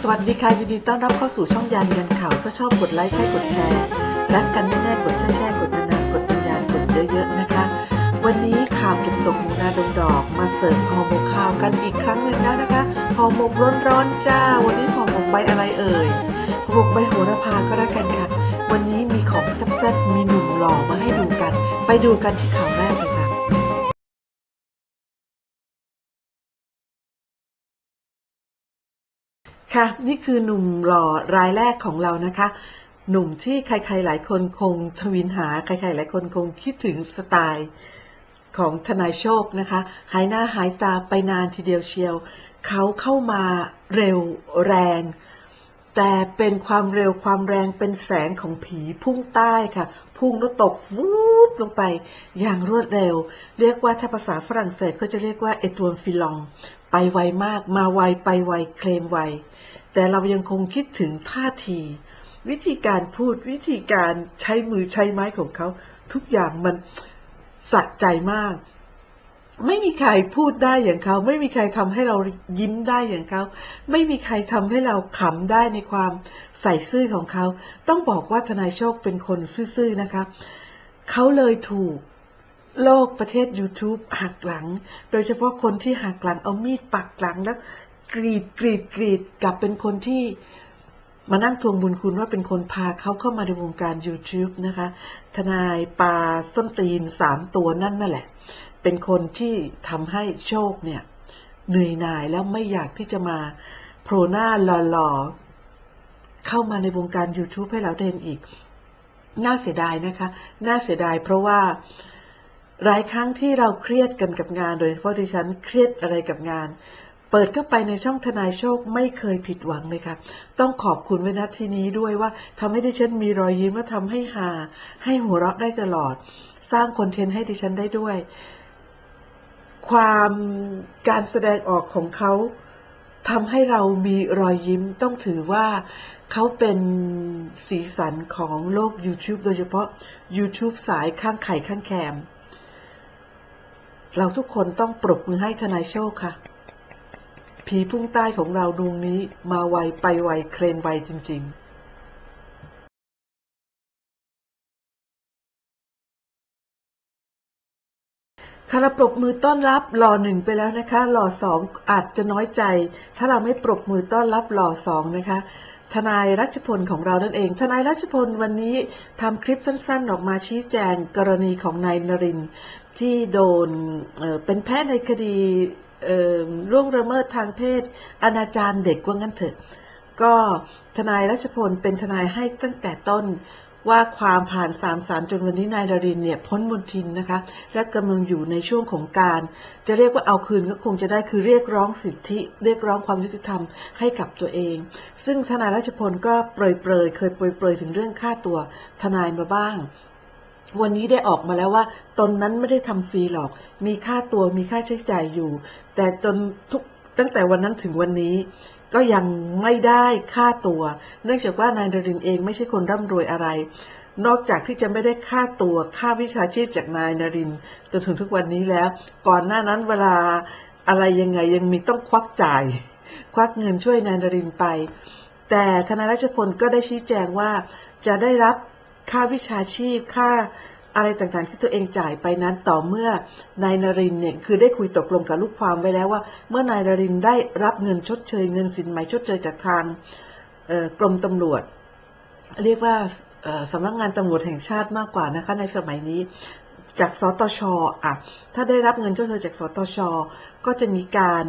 สวัสดีค่ะยินดีต้อนรับเข้าสู่ช่องยานยันข่าวถ้าชอบกดไลค์ใช่กดแชร์รักกันแน่ๆกดแช่แช่กดนานๆกดปัญญากดเยอะๆนะคะ วันนี้ข่าวเก็บตกหมูนาดงดอกมาเสิร์ฟห่อหมกข้าวกันอีกครั้งหนึ่งแล้วนะคะห่อหมกร้อนๆจ้า วันนี้ห่อหมกใบอะไรเอ่ยห่อหมกใบโหระพาก็แล้วกันค่ะวันนี้มีของแซ่บๆมีหนุ่มหล่อมาให้ดูกัน ไปดูกันที่ข่าวแรกเลย ค่ะ นี่คือหนุ่มหล่อรายแรกของเรานะคะ หนุ่มที่ใครๆหลายคนคงทวินหา ใครๆหลายคนคงคิดถึงสไตล์ของทนายโชคนะคะ หายหน้าหายตาไปนานทีเดียวเชียว เขาเข้ามาเร็วแรง แต่เป็นความเร็วความแรงเป็นแสงของผีพุ่งใต้ค่ะ พุ่งแล้วตกวูบลงไปอย่างรวดเร็ว เรียกว่าถ้าภาษาฝรั่งเศสก็จะเรียกว่าเอตวนฟิลอง ไปไวมากมาไวไปไวเคลมไว แต่เรายังคงคิดถึงท่าที วิธีการพูดวิธีการใช้มือใช้ไม้ของเขา ทุกอย่างมันสะใจมาก ไม่มีใครพูดได้อย่างเขา ไม่มีใครทำให้เรายิ้มได้อย่างเขา ไม่มีใครทำให้เราขำได้ในความใส่ซื่อของเขา ต้องบอกว่าทนายโชคเป็นคนซื่อๆนะคะเขาเลยถูกโลกประเทศ YouTube หักหลัง โดยเฉพาะคนที่หักหลังเอามีดปักหลังแล้ว กรีดกรีดกรีดกลับเป็นคนที่มานั่งทวงบุญคุณว่าเป็นคนพาเขาเข้ามาในวงการ YouTube นะคะ ทนายปลาส้นตีนสามตัวนั่นนั่นแหละ เป็นคนที่ทำให้โชคเนี่ยเหนื่อยหน่ายแล้วไม่อยากที่จะมาโผล่หน้าหล่อๆ เข้ามาในวงการ YouTube ให้เราเด่นอีก น่าเสียดายนะคะ น่าเสียดายเพราะว่าหลายครั้งที่เราเครียดกันกับงาน โดยเฉพาะดิฉันเครียดอะไรกับงาน เปิดเข้าไปในช่องทนายโชคไม่เคยผิดหวังเลยค่ะ ต้องขอบคุณไว้ณที่นี้ด้วยว่าทำให้ดิฉันมีรอยยิ้มและทำให้หา ให้หัวเราะได้ตลอด สร้างคอนเทนต์ให้ดิฉันได้ด้วย ความการแสดงออกของเขาทำให้เรามีรอยยิ้มต้องถือว่าเขาเป็นสีสันของโลก YouTube โดยเฉพาะ YouTube สายข้างไข่ข้างแคม เราทุกคนต้องปรบมือให้ทนายโชคค่ะ ผีพุ่งใต้ของเราดวงนี้มาไวไปไวเครนไวจริง ๆค่ะเราปรบมือต้อนรับหล่อหนึ่งไปแล้วนะคะ หล่อสองอาจจะน้อยใจ ถ้าเราไม่ปรบมือต้อนรับหล่อสองนะคะ ทนายรัชพลของเรานั่นเอง ทนายรัชพลวันนี้ทำคลิปสั้นๆ ออกมาชี้แจงกรณีของนายนรินที่โดนเเป็นแพ้ในคดี เอ่อล่วงละเมิดทางเพศอนาจารเด็กว่างั้นเถอะ ก็ทนายรัชพลเป็นทนายให้ตั้งแต่ต้นว่าความผ่านสามสารจนวันนี้นายดารินเนี่ยพ้นมนทินนะคะ และกำลังอยู่ในช่วงของการ จะเรียกว่าเอาคืนก็คงจะได้คือเรียกร้องสิทธิ เรียกร้องความยุติธรรมให้กับตัวเอง ซึ่งทนายรัชพลก็เปรยๆเคยเปรยๆถึงเรื่องค่าตัวทนายมาบ้าง วันนี้ได้ออกมาแล้วว่า ตนนั้นไม่ได้ทำฟรีหรอก มีค่าตัวมีค่าใช้จ่ายอยู่ แต่จนทุกตั้งแต่วันนั้นถึงวันนี้ ก็ยังไม่ได้ค่าตัว เนื่องจากว่านายดรินเองไม่ใช่คนร่ำรวยอะไร นอกจากที่จะไม่ได้ค่าตัวค่าวิชาชีพจากนายนรินจนถึงทุกวันนี้แล้ว ก่อนหน้านั้นเวลาอะไรยังไงยังมีต้องควักจ่าย ควักเงินช่วยนายนรินไป แต่ทนรัชพลก็ได้ชี้แจงว่าจะได้รับ ค่าวิชาชีพ ค่าอะไรต่างๆที่ตัวเองจ่ายไปนั้นต่อเมื่อนายนรินเนี่ยคือได้คุยตกลงกับลูกความไว้แล้วว่า เมื่อนายนรินได้รับเงินชดเชยเงินสินไหมชดเชยจากทางกรมตำรวจ เรียกว่าสำนักงานตำรวจแห่งชาติมากกว่านะคะ ในสมัยนี้จากสตชอะถ้าได้รับเงินชดเชยจากสตช ก็จะมีการ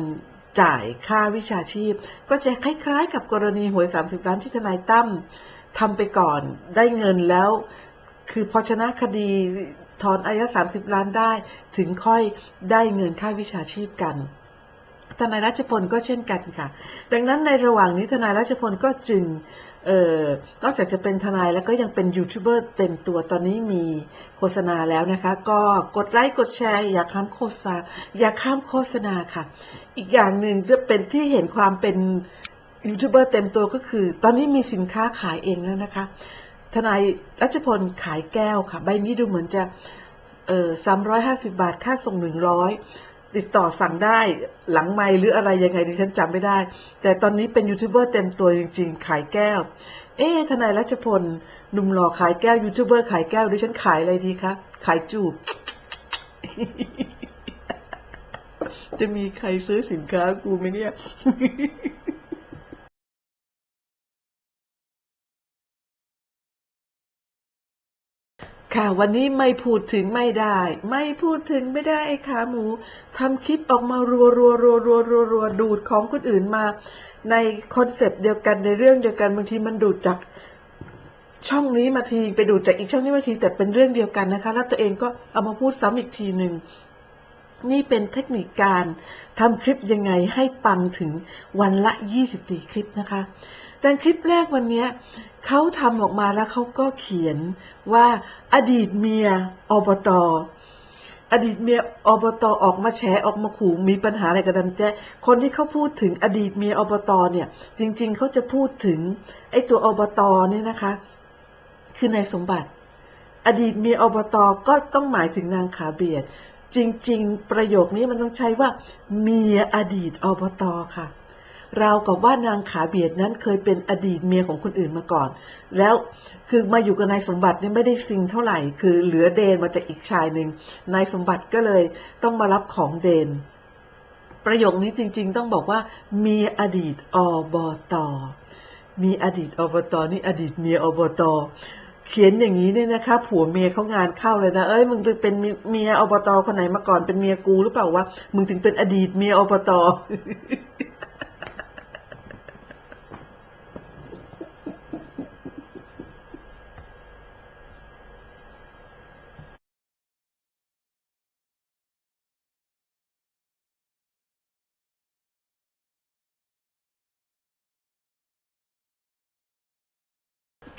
จ่ายค่าวิชาชีพ ก็จะคล้ายๆ กับกรณีหวย 30 ล้านที่ทนายตั้ม ทำไปก่อนได้เงินแล้ว คือพอชนะคดีถอนอายัด30ล้านได้ถึงค่อยได้เงินค่าวิชาชีพกันทนายรัชพลก็เช่นกันค่ะ ดังนั้นในระหว่างนี้ทนายรัชพลก็จึงออนอกจากจะเป็นทนายแล้วก็ยังเป็นยูทูบเบอร์เต็มตัวตอนนี้มีโฆษณาแล้วนะคะ ก็กดไลค์กดแชร์อย่าข้ามโฆษณาอย่าข้ามโฆษณาค่ะ อีกอย่างหนึ่งจะเป็นที่เห็นความเป็น ยูทูบเบอร์เต็มตัวก็คือ ตอนนี้มีสินค้าขายเองแล้วนะคะ ทนายรัชพลขายแก้วค่ะ ใบนี้ดูเหมือนจะเออสามร้อยห้าสิบาท ค่าส่งหนึ่งร้อยติดต่อสั่งได้หลังไมหรืออะไรยังไงดิฉันจำไม่ได้ แต่ตอนนี้เป็นยูทูบเบอร์เต็มตัวจริง ๆ ขายแก้ว เอ๊ทนายรัชพลหนุ่มหล่อขายแก้วยูทูบเบอร์ขายแก้วดิฉันขายอะไรดีคะขายจูบ จะมีใครซื้อสินค้ากูไหมเนี่ย ค่ะวันนี้ไม่พูดถึงไม่ได้ ไม่พูดถึงไม่ได้ไอ้ขาหมูทำคลิปออกมารัวรัวรัวรัวรัวรัวดูดของคนอื่นมา ในคอนเซปต์เดียวกันในเรื่องเดียวกันบางทีมันดูดจากช่องนี้มาทีไปดูดจากอีกช่องนี้มาทีแต่เป็นเรื่องเดียวกันนะคะ แล้วตัวเองก็เอามาพูดซ้ำอีกทีหนึ่งนี่เป็นเทคนิคการทำคลิปยังไงให้ปังถึงวันละ 24 คลิปนะคะ แต่คลิปแรกวันนี้เขาทำออกมาแล้วเขาก็เขียนว่า อดีตเมียอบตอดีตเมียอบตออกมาแฉออกมาขู่มีปัญหาอะไรกับดันแจ้คนที่เขาพูดถึงอดีตเมียอบตเนี่ย จริง ๆเขาจะพูดถึงไอ้ตัวอบตเนี่ยนะคะ คือนายสมบัติ อดีตเมียอบตก็ต้องหมายถึงนางขาเบียด จริง ๆ ประโยคนี้มันต้องใช้ว่า เมียอดีตอบตค่ะ ราวกับว่านางขาเบียดนั้นเคยเป็นอดีตเมียของคนอื่นมาก่อน แล้วคือมาอยู่กับนายสมบัติเนี่ยไม่ได้ซิงเท่าไหร่ คือเหลือเดนมาจากอีกชายหนึ่งนายสมบัติก็เลยต้องมารับของเดน ประโยคนี้จริง ๆ ต้องบอกว่า มีอดีตอบตมีอดีตอบตนี่อดีตเมียอบตเขียนอย่างนี้เนี่ยนะคะผัวเมียเขางานเข้าเลยนะ เอ้ยมึงเป็นเมียอบตคนไหนมาก่อนเป็นเมียกูหรือเปล่าวะมึงถึงเป็นอดีตเมียอบต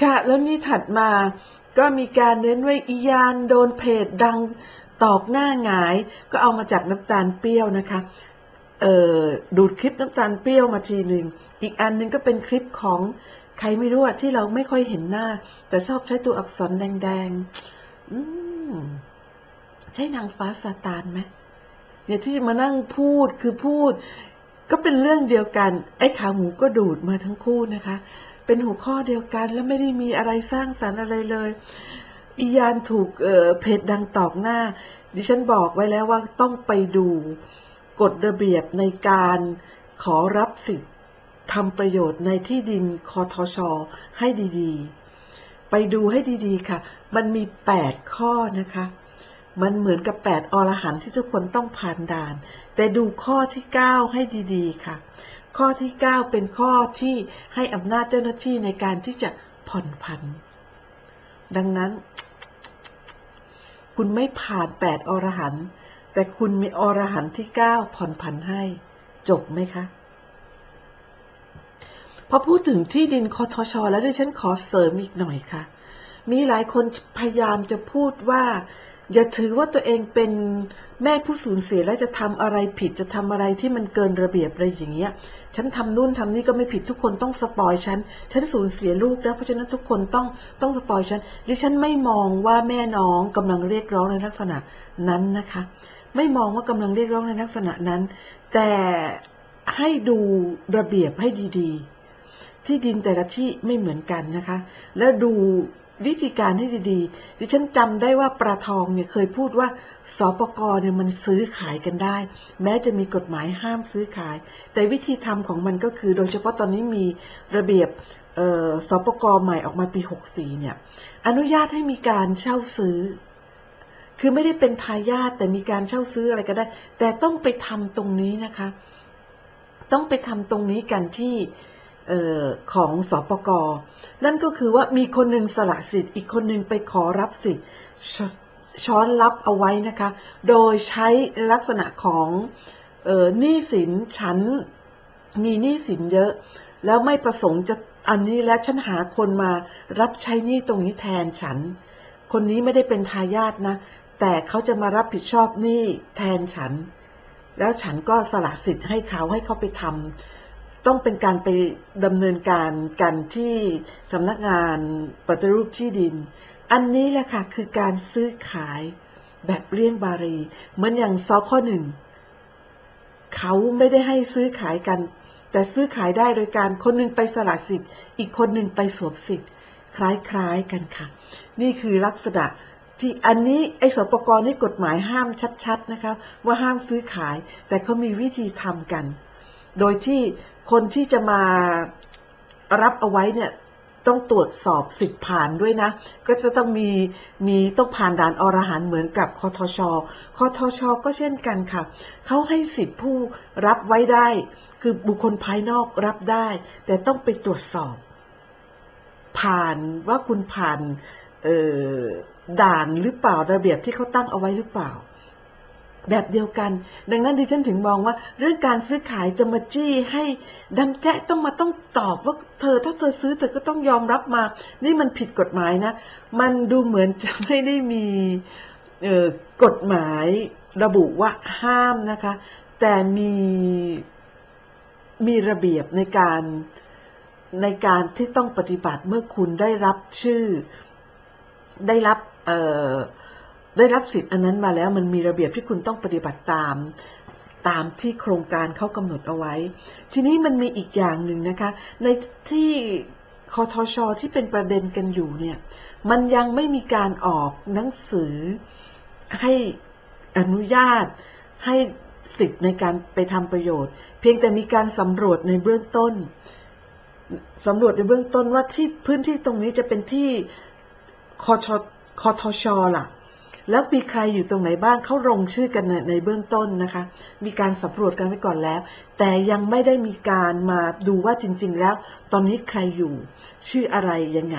ค่ะ แล้วนี่ถัดมาก็มีการเน้นไว้อียานโดนเพจดังตอกหน้าหงาย ก็เอามาจากน้ำตาลเปรี้ยวนะคะเอ่อดูดคลิปน้ำตาลเปรี้ยวมาทีหนึ่ง อีกอันหนึงก็เป็นคลิปของใครไม่รู้อะที่เราไม่ค่อยเห็นหน้า แต่ชอบใช้ตัวอักษรแดงๆใช่นางฟ้าซาตานไหมเนี่ยที่มานั่งพูดคือพูด ก็เป็นเรื่องเดียวกัน ไอ้ขาหมูก็ดูดมาทั้งคู่นะคะ เป็นหัวข้อเดียวกัน แล้วไม่ได้มีอะไรสร้างสรรค์อะไรเลย อียานถูกเเพจดังตอกหน้า ดิฉันบอกไว้แล้วว่าต้องไปดูกฎระเบียบในการขอรับสิทธิ์ทำประโยชน์ในที่ดินคอทชอให้ดีๆ ไปดูให้ดีๆค่ะ มันมีแปดข้อนะคะ มันเหมือนกับแปดอรหันต์ที่ทุกคนต้องผ่านด่าน แต่ดูข้อที่เก้าให้ดีๆ ค่ะ ข้อที่เก้าเป็นข้อที่ให้อำนาจเจ้าหน้าที่ในการที่จะผ่อนผัน ดังนั้น คุณไม่ผ่านแปดอรหันต์แต่คุณมีอรหันต์ที่เก้าผ่อนผันให้ จบไหมคะ พอพูดถึงที่ดินคอทชแล้วดิฉันขอเสริมอีกหน่อยค่ะ มีหลายคนพยายามจะพูดว่า อย่าถือว่าตัวเองเป็นแม่ผู้สูญเสียและจะทำอะไรผิดจะทำอะไรที่มันเกินระเบียบอะไรอย่างเงี้ย ฉันทำนู่นทำนี่ก็ไม่ผิดทุกคนต้องสปอยฉัน ฉันสูญเสียลูกแล้วเพราะฉะนั้นทุกคนต้องต้องสปอยฉันดิฉันไม่มองว่าแม่น้องกำลังเรียกร้องในลักษณะนั้นนะคะ ไม่มองว่ากำลังเรียกร้องในลักษณะนั้น แต่ให้ดูระเบียบให้ดีๆ ที่ดินแต่ละที่ไม่เหมือนกันนะคะ แล้วดู วิธีการให้ดีๆ ดิฉันจำได้ว่าปลาทองเนี่ยเคยพูดว่าสปกรเนี่ยมันซื้อขายกันได้ แม้จะมีกฎหมายห้ามซื้อขาย แต่วิธีทำของมันก็คือ โดยเฉพาะตอนนี้มีระเบียบสปกรใหม่ออกมาปี 64 เนี่ย อนุญาตให้มีการเช่าซื้อ คือไม่ได้เป็นทายาทแต่มีการเช่าซื้ออะไรก็ได้ แต่ต้องไปทำตรงนี้นะคะ ต้องไปทำตรงนี้กันที่ ออของสปกรนั่นก็คือว่ามีคนหนึ่งสละสิทธิ์ อีกคนหนึ่งไปขอรับสิทธิ์ช้อนรับเอาไว้นะคะ โดยใช้ลักษณะของหนี้สินฉันมีหนี้สินเยอะ แล้วไม่ประสงค์จะอันนี้และฉันหาคนมารับใช้หนี้ตรงนี้แทนฉัน คนนี้ไม่ได้เป็นทายาทนะ แต่เขาจะมารับผิดชอบหนี้แทนฉัน แล้วฉันก็สละสิทธิ์ให้เขาให้เขาไปทำ ต้องเป็นการไปดำเนินการกันที่สำนักงานปฏิรูปที่ดิน อันนี้แหละค่ะคือการซื้อขายแบบเลี่ยงบารีเหมือนอย่างซอข้อหนึ่งเขาไม่ได้ให้ซื้อขายกัน แต่ซื้อขายได้โดยการคนหนึงไปสละสิทธิ์ อีกคนหนึ่งไปสวมสิทธิ์ คล้ายๆกันค่ะ นี่คือลักษณะที่อันนี้ไอ้สปกรนี่กฎหมายห้ามชัดๆนะคะว่าห้ามซื้อขาย แต่เขามีวิธีทำกัน โดยที่ คนที่จะมารับเอาไว้เนี่ยต้องตรวจสอบสิทธิ์ผ่านด้วยนะ ก็จะต้องมีมีต้องผ่านด่านอรหันเหมือนกับคอทชคอทช ก็เช่นกันค่ะ เขาให้สิทธิ์ผู้รับไว้ได้ คือบุคคลภายนอกรับได้ แต่ต้องไปตรวจสอบ ผ่านว่าคุณผ่านด่านหรือเปล่าระเบียบที่เขาตั้งเอาไว้หรือเปล่า แบบเดียวกัน ดังนั้นดิฉันถึงมองว่า เรื่องการซื้อขายจะมาจี้ให้ดำแจ๊ะต้องมาต้องตอบว่าเธอถ้าเธอซื้อเธอก็ต้องยอมรับมา นี่มันผิดกฎหมายนะ มันดูเหมือนจะไม่ได้มีกฎหมายระบุว่าห้ามนะคะ แต่มีมีระเบียบในการในการที่ต้องปฏิบัติเมื่อคุณได้รับชื่อ ได้รับเได้รับสิทธิ์อันนั้นมาแล้วมันมีระเบียบที่คุณต้องปฏิบัติตามตามที่โครงการเขากำหนดเอาไว้ ทีนี้มันมีอีกอย่างหนึ่งนะคะ ในที่คอทชอที่เป็นประเด็นกันอยู่เนี่ย มันยังไม่มีการออกหนังสือให้อนุญาตให้สิทธิ์ในการไปทำประโยชน์ เพียงแต่มีการสำรวจในเบื้องต้นสำรวจในเบื้องต้นว่าที่พื้นที่ตรงนี้จะเป็นที่คอชคอทชล่ะ แล้วมีใครอยู่ตรงไหนบ้างเขาลงชื่อกันในในเบื้องต้นนะคะ มีการสำรวจกันไว้ก่อนแล้ว แต่ยังไม่ได้มีการมาดูว่าจริง ๆ แล้ว ตอนนี้ใครอยู่ชื่ออะไรยังไง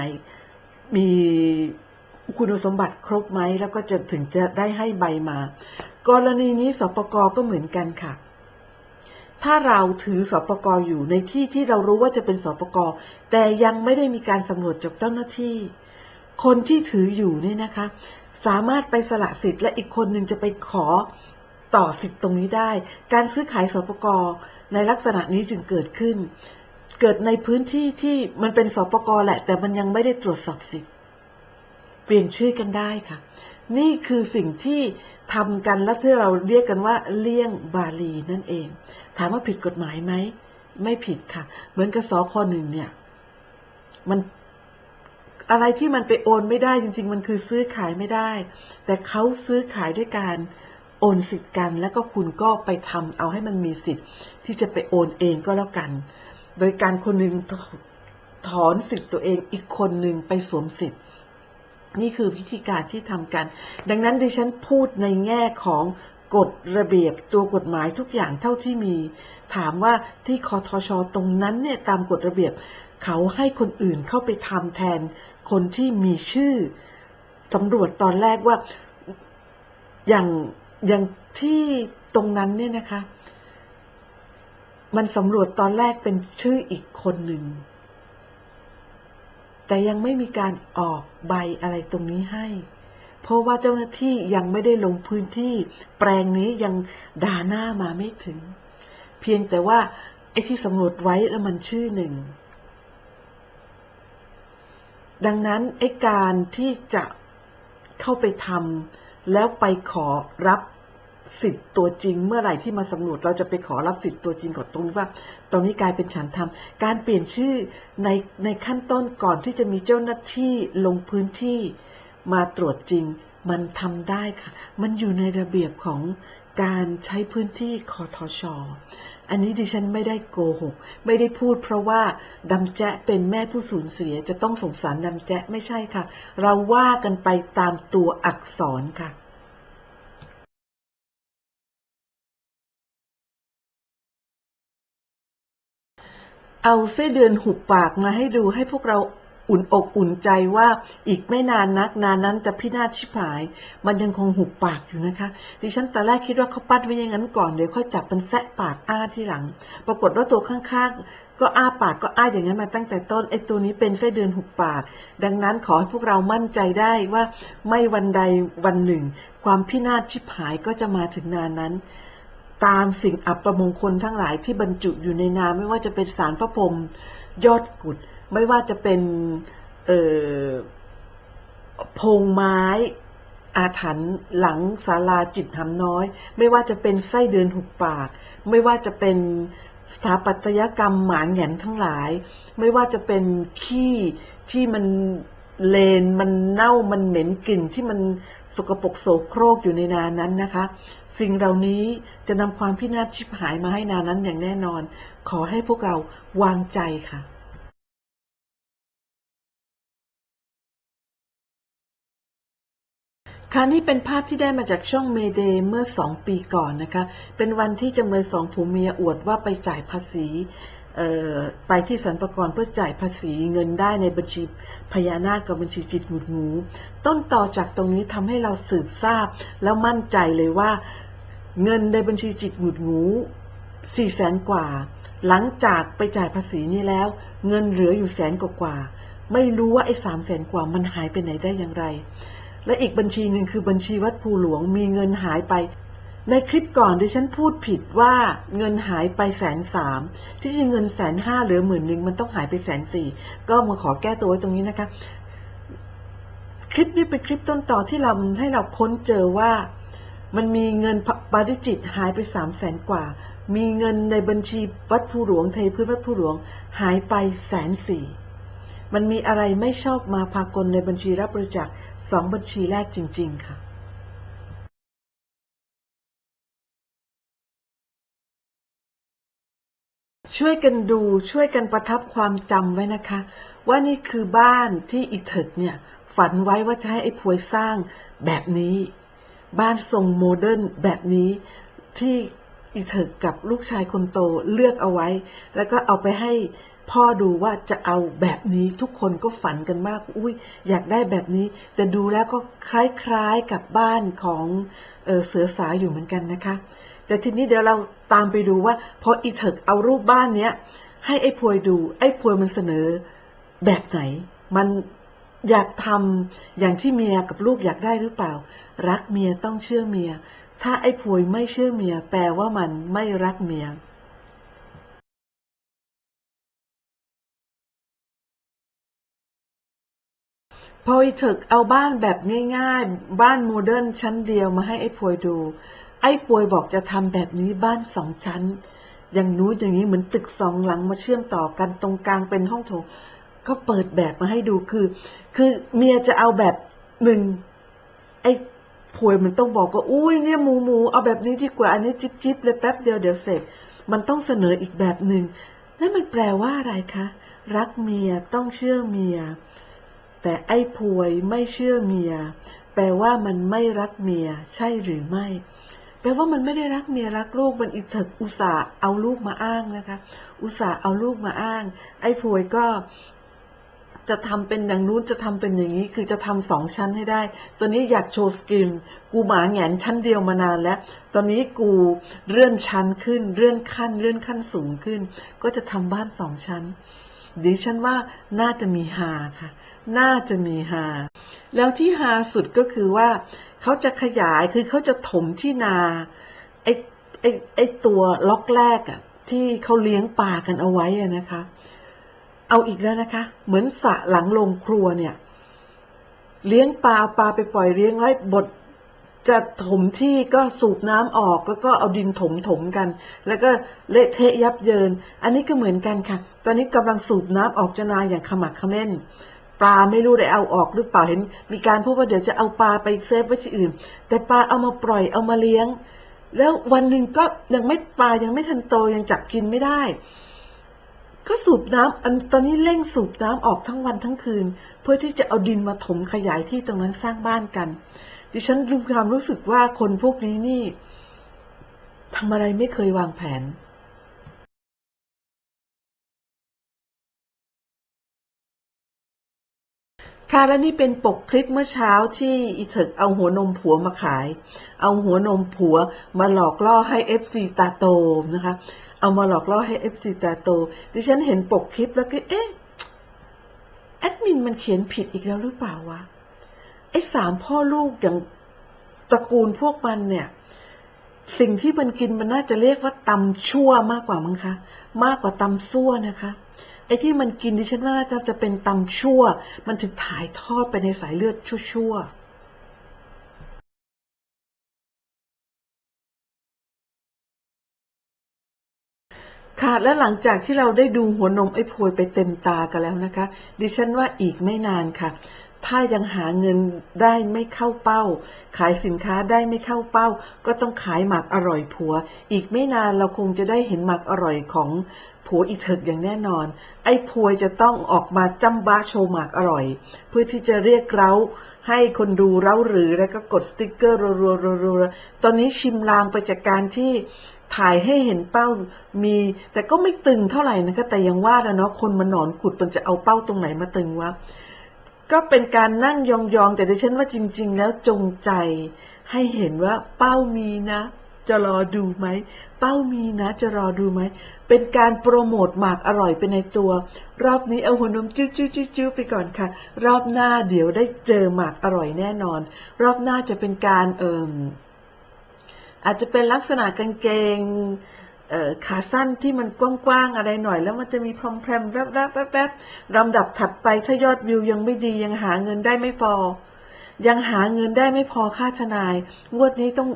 มีคุณสมบัติครบไหมแล้วก็จะถึงจะได้ให้ใบมา กรณีนี้สปกก็เหมือนกันค่ะ ถ้าเราถือสปกอยู่ในที่ที่เรารู้ว่าจะเป็นสปกแต่ยังไม่ได้มีการสำรวจจากเจ้าหน้าที่ คนที่ถืออยู่เนี่ยนะคะ สามารถไปสละสิทธิ์และอีกคนหนึ่งจะไปขอต่อสิทธิ์ตรงนี้ได้ การซื้อขายสปกในลักษณะนี้จึงเกิดขึ้น เกิดในพื้นที่ที่มันเป็นสปกแหละ แต่มันยังไม่ได้ตรวจสอบสิทธิ์ เปลี่ยนชื่อกันได้ค่ะ นี่คือสิ่งที่ทำกันและที่เราเรียกกันว่า เลี่ยงบาลีนั่นเอง ถามว่าผิดกฎหมายไหม ไม่ผิดค่ะ เหมือนกับสคหนึ่งเนี่ย มัน อะไรที่มันไปโอนไม่ได้จริง ๆ มันคือซื้อขายไม่ได้ แต่เขาซื้อขายด้วยการโอนสิทธิ์กัน แล้วก็คุณก็ไปทำเอาให้มันมีสิทธิ์ ที่จะไปโอนเองก็แล้วกัน โดยการคนหนึ่งถอนสิทธิ์ตัวเองอีกคนหนึ่งไปสวมสิทธิ์ นี่คือวิธีการที่ทำกัน ดังนั้นดิฉันพูดในแง่ของกฎระเบียบตัวกฎหมายทุกอย่างเท่าที่มี ถามว่าที่คอทชตรงนั้นเนี่ยตามกฎระเบียบ เขาให้คนอื่นเข้าไปทำแทน คนที่มีชื่อสำรวจตอนแรกว่าอย่างอย่างที่ตรงนั้นเนี่ยนะคะ มันสำรวจตอนแรกเป็นชื่ออีกคนหนึ่ง แต่ยังไม่มีการออกใบอะไรตรงนี้ให้ เพราะว่าเจ้าหน้าที่ยังไม่ได้ลงพื้นที่ แปลงนี้ยังด่าหน้ามาไม่ถึง เพียงแต่ว่าไอ้ที่สำรวจไว้แล้วมันชื่อหนึ่ง ดังนั้นไอ้การที่จะเข้าไปทำแล้วไปขอรับสิทธิ์ตัวจริง เมื่อไหร่ที่มาสำรวจเราจะไปขอรับสิทธิ์ตัวจริงก่อนตรงนี้ว่า ตรงนี้กลายเป็นฉันทำการเปลี่ยนชื่อในในขั้นต้นก่อนที่จะมีเจ้าหน้าที่ลงพื้นที่มาตรวจจริง มันทำได้ค่ะ มันอยู่ในระเบียบของการใช้พื้นที่คอทช อันนี้ดิฉันไม่ได้โกหก ไม่ได้พูดเพราะว่าดำแจ๊ะเป็นแม่ผู้สูญเสียจะต้องสงสารดำแจ๊ะไม่ใช่ค่ะ เราว่ากันไปตามตัวอักษรค่ะเอาเส้เดือนหุบปากมาให้ดูให้พวกเรา อุ่นอกอุ่นใจว่าอีกไม่นานนักนานนั้นจะพินาศชิบหาย มันยังคงหุบปากอยู่นะคะ ดิฉันตอนแรกคิดว่าเขาปั้นไว้อย่างนั้นก่อนเดี๋ยวค่อยจับมันแซะปากอ้าที่หลัง ปรากฏว่าตัวข้างๆ ก็อ้าปากก็อ้าอย่างนั้นมาตั้งแต่ต้นไอ้ตัวนี้เป็นไส้เดือนหุบปาก ดังนั้นขอให้พวกเรามั่นใจได้ว่าไม่วันใดวันหนึ่ง ความพินาศชิบหายก็จะมาถึงนานนั้นตามสิ่งอัปมงคลทั้งหลายที่บรรจุอยู่ในนามไม่ว่าจะเป็นสารพระพรมยอดกุด ไม่ว่าจะเป็นพงไม้อาถรรพ์หลังศาลาจิตหำน้อย ไม่ว่าจะเป็นไส้เดือนหุบปาก ไม่ว่าจะเป็นสถาปัตยกรรมหมาแหงนทั้งหลาย ไม่ว่าจะเป็นขี้ที่มันเลนมันเน่ามันเหม็นกลิ่นที่มันสกปรกโสโครกอยู่ในนานั้นนะคะ สิ่งเหล่านี้จะนำความพินาศชิบหายมาให้นานั้นอย่างแน่นอน ขอให้พวกเราวางใจค่ะ ค่ะนี่เป็นภาพที่ได้มาจากช่องเมเดเมื่อสองปีก่อนนะคะ เป็นวันที่จำเลยสองผัวเมียอวดว่าไปจ่ายภาษีไปที่สรรพากรเพื่อจ่ายภาษีเงินได้ในบัญชีพญานาคกับบัญชีจิตหมุดหมูต้นต่อจากตรงนี้ทำให้เราสืบทราบ แล้วมั่นใจเลยว่า เงินในบัญชีจิตหมุดหมูสี่แสนกว่า หลังจากไปจ่ายภาษีนี้แล้ว เงินเหลืออยู่แสนกว่าๆไม่รู้ว่าไอ้สามแสนกว่ามันหายไปไหนได้อย่างไร และอีกบัญชีหนึ่งคือบัญชีวัดภูหลวงมีเงินหายไป ในคลิปก่อนดิฉันพูดผิดว่าเงินหายไปแสนสามที่จริงเงินแสนห้าเหลือหมื่นหนึ่งมันต้องหายไปแสนสี่ก็มาขอแก้ตัวไว้ตรงนี้นะคะ คลิปนี้เป็นคลิปต้นต่อที่เราให้เราค้นเจอว่ามันมีเงินปาริจิตหายไปสามแสนกว่า มีเงินในบัญชีวัดภูหลวงเทพื้นวัดภูหลวงหายไปแสนสี่ มันมีอะไรไม่ชอบมาพากลในบัญชีรับบริจาค สองบัญชีแรกจริง ๆ ค่ะช่วยกันดูช่วยกันประทับความจำไว้นะคะ ว่านี่คือบ้านที่อีเถิดเนี่ย ฝันไว้ว่าจะให้ไอ้พวยสร้างแบบนี้ บ้านทรงโมเดิร์นแบบนี้ที่ อีเถิดกับลูกชายคนโตเลือกเอาไว้ แล้วก็เอาไปให้พ่อดูว่าจะเอาแบบนี้ทุกคนก็ฝันกันมาก อุ้ยอยากได้แบบนี้ แต่ดูแล้วก็คล้ายๆกับบ้านของเออเสือสาอยู่เหมือนกันนะคะ แต่ทีนี้เดี๋ยวเราตามไปดูว่าพออีเถิกเอารูปบ้านเนี้ยให้ไอ้พวยดู ไอ้พวยมันเสนอแบบไหน มันอยากทำอย่างที่เมียกับลูกอยากได้หรือเปล่า รักเมียต้องเชื่อเมีย ถ้าไอ้พวยไม่เชื่อเมีย แปลว่ามันไม่รักเมียพออีเถิกเอาบ้านแบบง่ายๆ บ้านโมเดิร์นชั้นเดียวมาให้ไอ้พวยดู ไอ้พวยบอกจะทำแบบนี้บ้านสองชั้น อย่างนู้นอย่างนี้เหมือนตึกสองหลังมาเชื่อมต่อกันตรงกลางเป็นห้องโถงก็เปิดแบบมาให้ดูคือ คือเมียจะเอาแบบหนึ่งไอ้ พวยมันต้องบอกว่าอุ้ยเนี่ยหมูหมูเอาแบบนี้ดีกว่าอันนี้จิ๊บจิ๊บเลยแป๊บเดียวเดี๋ยวเสร็จ มันต้องเสนออีกแบบหนึ่งนั่นมันแปลว่าอะไรคะรักเมียต้องเชื่อเมีย แต่ไอ้พวยไม่เชื่อเมีย แปลว่ามันไม่รักเมีย ใช่หรือไม่แปลว่ามันไม่ได้รักเมียรักลูกมันอิถึกอุตส่าห์เอาลูกมาอ้างนะคะ อุตส่าห์เอาลูกมาอ้าง ไอ้พวยก็ จะทำเป็นอย่างนู้นจะทำเป็นอย่างนี้ คือจะทำสองชั้นให้ได้ ตอนนี้อยากโชว์สกิลกูหมาแงนชั้นเดียวมานานแล้ว ตอนนี้กูเลื่อนชั้นขึ้น เลื่อนขั้น เลื่อนขั้นสูงขึ้น ก็จะทำบ้านสองชั้นดิฉันว่าน่าจะมีฮาค่ะ น่าจะมีฮาแล้วที่ฮาสุดก็คือว่าเขาจะขยายคือเขาจะถมที่นาไอ้ไอ้ไอ้ตัวล็อกแรกอะที่เขาเลี้ยงปลากันเอาไว้นะคะ เอาอีกแล้วนะคะ เหมือนสะหลังโรงครัวเนี่ย เลี้ยงปลาเอาปลาไปปล่อยเลี้ยงไว้บดจะถมที่ก็สูบน้ำออกแล้วก็เอาดินถมถมกัน แล้วก็เละเทะยับเยิน อันนี้ก็เหมือนกันค่ะ ตอนนี้กำลังสูบน้ำออกจะนาอย่างขมักขม้นปลาไม่รู้ได้เอาออกหรือเปล่าเห็น มีการพูดว่าเดี๋ยวจะเอาปลาไปเซฟไว้ที่อื่น แต่ปลาเอามาปล่อยเอามาเลี้ยง แล้ววันหนึ่งก็ยังไม่ปลายังไม่ทันโตยังจับกินไม่ได้ ก็สูบน้ำอันตอนนี้เร่งสูบน้ำออกทั้งวันทั้งคืน เพื่อที่จะเอาดินมาถมขยายที่ตรงนั้นสร้างบ้านกัน ดิฉันรู้ความรู้สึกว่าคนพวกนี้นี่ทำอะไรไม่เคยวางแผนค่ะและนี่เป็นปกคลิปเมื่อเช้าที่อีเถิกเอาหัวนมผัวมาขาย เอาหัวนมผัวมาหลอกล่อให้เอฟซีตาโตนะคะ เอามาหลอกล่อให้เอฟซีตาโต ดิฉันเห็นปกคลิปแล้วก็ เอ๊ะ แอดมินมันเขียนผิดอีกแล้วหรือเปล่าวะ ไอ้สามพ่อลูกอย่างตระกูลพวกมันเนี่ย สิ่งที่มันกินมันน่าจะเรียกว่าตำชั่วมากกว่ามั้งคะ มากกว่าตำซั่วนะคะไอ้ที่มันกินดิฉันว่าน่าจะจะเป็นตำชั่ว มันถึงถ่ายทอดไปในสายเลือดชั่วๆ ค่ะและหลังจากที่เราได้ดูหัวนมไอ้พวยไปเต็มตากันแล้วนะคะ ดิฉันว่าอีกไม่นานค่ะ ถ้ายังหาเงินได้ไม่เข้าเป้า ขายสินค้าได้ไม่เข้าเป้า ก็ต้องขายหมากอร่อยผัว อีกไม่นานเราคงจะได้เห็นหมากอร่อยของผัวอีกเถิดอย่างแน่นอน ไอ้พวยจะต้องออกมาจำบ้าโชว์หมากอร่อย เพื่อที่จะเรียกเร้าให้คนดูเร้าหรือแล้วก็กดสติกเกอร์รัวๆๆๆตอนนี้ชิมลางไปจากการที่ ถ่ายให้เห็นเป้ามี แต่ก็ไม่ตึงเท่าไหร่นะคะแต่ยังว่าแล้วเนาะคนมันหนอนขุดมันจะเอาเป้าตรงไหนมาตึงวะก็เป็นการนั่งยองๆ แต่ดิฉันว่าจริง ๆ แล้วจงใจให้เห็นว่าเป้ามีนะ จะรอดูไหม เป้ามีนะ จะรอดูไหม เป็นการโปรโมทหมากอร่อยไปในตัว รอบนี้เอาหัวนมจิ้วจิ้วจิ้วไปก่อนค่ะ รอบหน้าเดี๋ยวได้เจอหมากอร่อยแน่นอน รอบหน้าจะเป็นการเอ่ม อาจจะเป็นลักษณะกางเกงขาสั้นที่มันกว้างๆอะไรหน่อย แล้วมันจะมีพรอมแพรมแวบๆแวบๆลำดับถัดไปถ้ายอดวิวยังไม่ดียังหาเงินได้ไม่พอ ยังหาเงินได้ไม่พอค่าทนาย งวดนี้ต้อง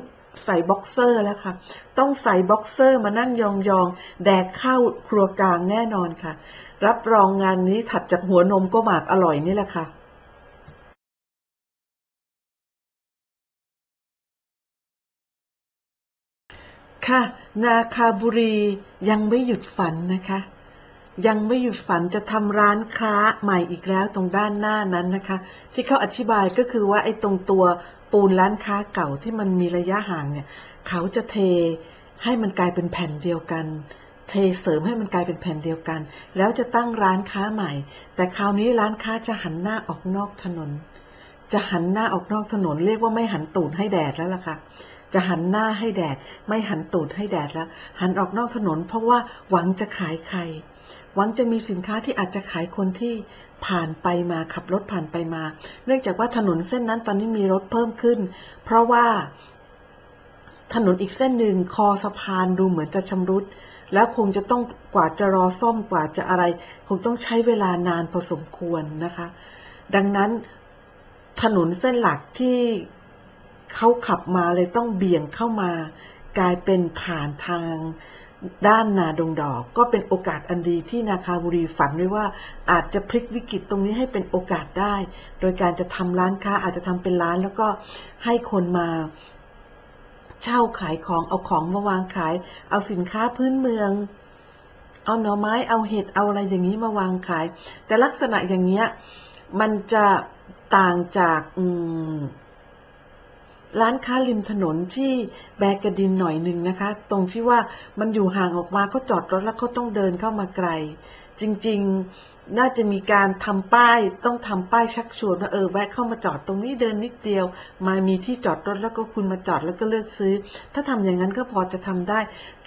ใส่บ็อกเซอร์แล้วค่ะ ต้องใส่บ็อกเซอร์มานั่งยองๆ แดกข้าวครัวกลางแน่นอนค่ะ รับรองงานนี้ถัดจากหัวนมก็หมากอร่อยนี่แหละค่ะ ค่ะ นาคาบุรียังไม่หยุดฝันนะคะ ยังไม่หยุดฝันจะทำร้านค้าใหม่อีกแล้วตรงด้านหน้านั้นนะคะ ที่เขาอธิบายก็คือว่าไอ้ตรงตัวปูนร้านค้าเก่าที่มันมีระยะห่างเนี่ย เขาจะเทให้มันกลายเป็นแผ่นเดียวกัน เทเสริมให้มันกลายเป็นแผ่นเดียวกัน แล้วจะตั้งร้านค้าใหม่ แต่คราวนี้ร้านค้าจะหันหน้าออกนอกถนน จะหันหน้าออกนอกถนน เรียกว่าไม่หันตูดให้แดดแล้วล่ะค่ะ จะหันหน้าให้แดด ไม่หันตูดให้แดดแล้ว หันออกนอกถนนเพราะว่าหวังจะขายใคร หวังจะมีสินค้าที่อาจจะขายคนที่ผ่านไปมาขับรถผ่านไปมา เนื่องจากว่าถนนเส้นนั้นตอนนี้มีรถเพิ่มขึ้น เพราะว่า ถนนอีกเส้นหนึ่งคอสะพานดูเหมือนจะชำรุด แล้วคงจะต้องกว่าจะรอซ่อมกว่าจะอะไร คงต้องใช้เวลานานพอสมควรนะคะ ดังนั้นถนนเส้นหลักที่ เขาขับมาเลยต้องเบี่ยงเข้ามากลายเป็นผ่านทางด้านนาดงดอก ก็เป็นโอกาสอันดีที่นาคาบุรีฝันไว้ว่าอาจจะพลิกวิกฤตตรงนี้ให้เป็นโอกาสได้ โดยการจะทำร้านค้าอาจจะทำเป็นร้านแล้วก็ให้คนมาเช่าขายของเอาของมาวางขาย เอาสินค้าพื้นเมือง เอาหน่อไม้เอาเห็ดเอาอะไรอย่างนี้มาวางขาย แต่ลักษณะอย่างเงี้ยมันจะต่างจากอืม ร้านค้าริมถนนที่แบกกระดินหน่อยหนึ่งนะคะ ตรงที่ว่ามันอยู่ห่างออกมาเขาจอดรถแล้วเขาต้องเดินเข้ามาไกล จริงๆน่าจะมีการทำป้ายต้องทำป้ายชักชวนว่าเออแวะเข้ามาจอดตรงนี้เดินนิดเดียว มามีที่จอดรถแล้วก็คุณมาจอดแล้วก็เลือกซื้อ ถ้าทำอย่างนั้นก็พอจะทำได้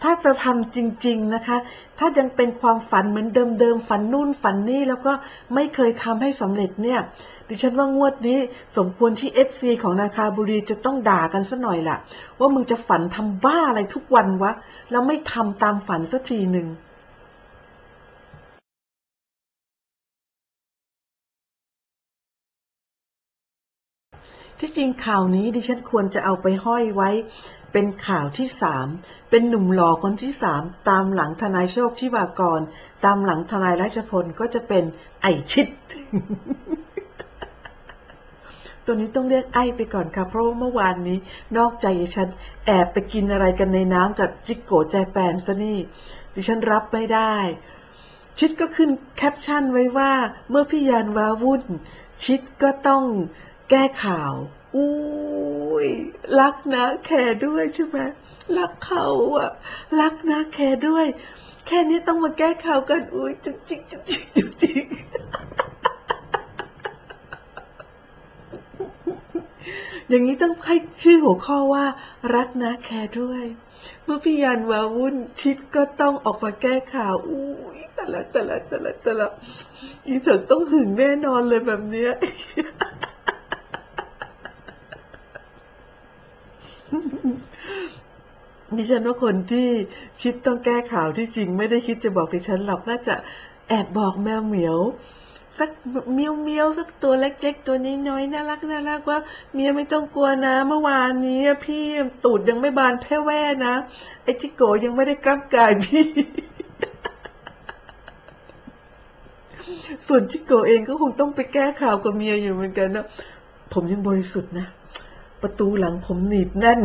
ถ้าจะทำจริง ๆนะคะ ถ้ายังเป็นความฝันเหมือนเดิมๆฝันนู่นฝันนี่แล้วก็ไม่เคยทำให้สำเร็จเนี่ย ดิฉันว่างวดนี้สมควรที่เอฟซีของนาคาบุรีจะต้องด่ากันซะหน่อยล่ะ ว่ามึงจะฝันทำบ้าอะไรทุกวันวะ แล้วไม่ทำตามฝันสักทีหนึ่งที่จริงข่าวนี้ดิฉันควรจะเอาไปห้อยไว้ เป็นข่าวที่สามเป็นหนุ่มหล่อคนที่สามตามหลังทนายโชคทิวากร ตามหลังทนายราชพลก็จะเป็นไอชิด ตัวนี้ต้องเรียกไอ้ไปก่อนค่ะ เพราะว่าเมื่อวานนี้ นอกใจฉันแอบไปกินอะไรกันในน้ำกับจิกโกแจแปนซะนี่ดิฉันรับไม่ได้ ชิดก็ขึ้นแคปชั่นไว้ว่า เมื่อพี่ยานวาวุ่น ชิดก็ต้องแก้ข่าว อุ้ยรักนะแคร์ด้วยใช่ไหมรักเขาอะรักนะแคร์ด้วย แค่นี้ต้องมาแก้ข่าวกันอุ้ยจุกจิกจุกจิกจุกจิก อย่างนี้ต้องให้ชื่อหัวข้อว่ารักนะแคร์ด้วย เมื่อพี่ยันวาวุ่นชิดก็ต้องออกมาแก้ข่าวอุ้ยแต่ละแต่ละแต่ละแต่ละอีเถิงต้องหึงแน่นอนเลยแบบเนี้ยดิฉันว่าคนที่คิดต้องแก้ข่าวที่จริงไม่ได้คิดจะบอกดิฉันหรอกน่าจะแอบบอกแมวเหมียว สักเมียวเมียวสักตัวเล็ก ๆ ตัวน้อยๆน่ารักน่ารักว่าเมียไม่ต้องกลัวนะ เมื่อวานนี้พี่ตูดยังไม่บานแพ้แว่นะไอ้จิโกยังไม่ได้กลับกายพี่ส่วนชิโกเองก็คงต้องไปแก้ข่าวกับเมียอยู่เหมือนกันนะ ผมยังบริสุทธิ์นะ ประตูหลังผมหนีบแน่น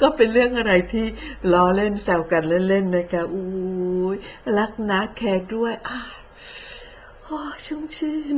ก็เป็นเรื่องอะไรที่ล้อเล่นแซวกันเล่นๆนะคะอู้ยรักนะแคร์ด้วยอ่าโอ้ชุ่มชื่น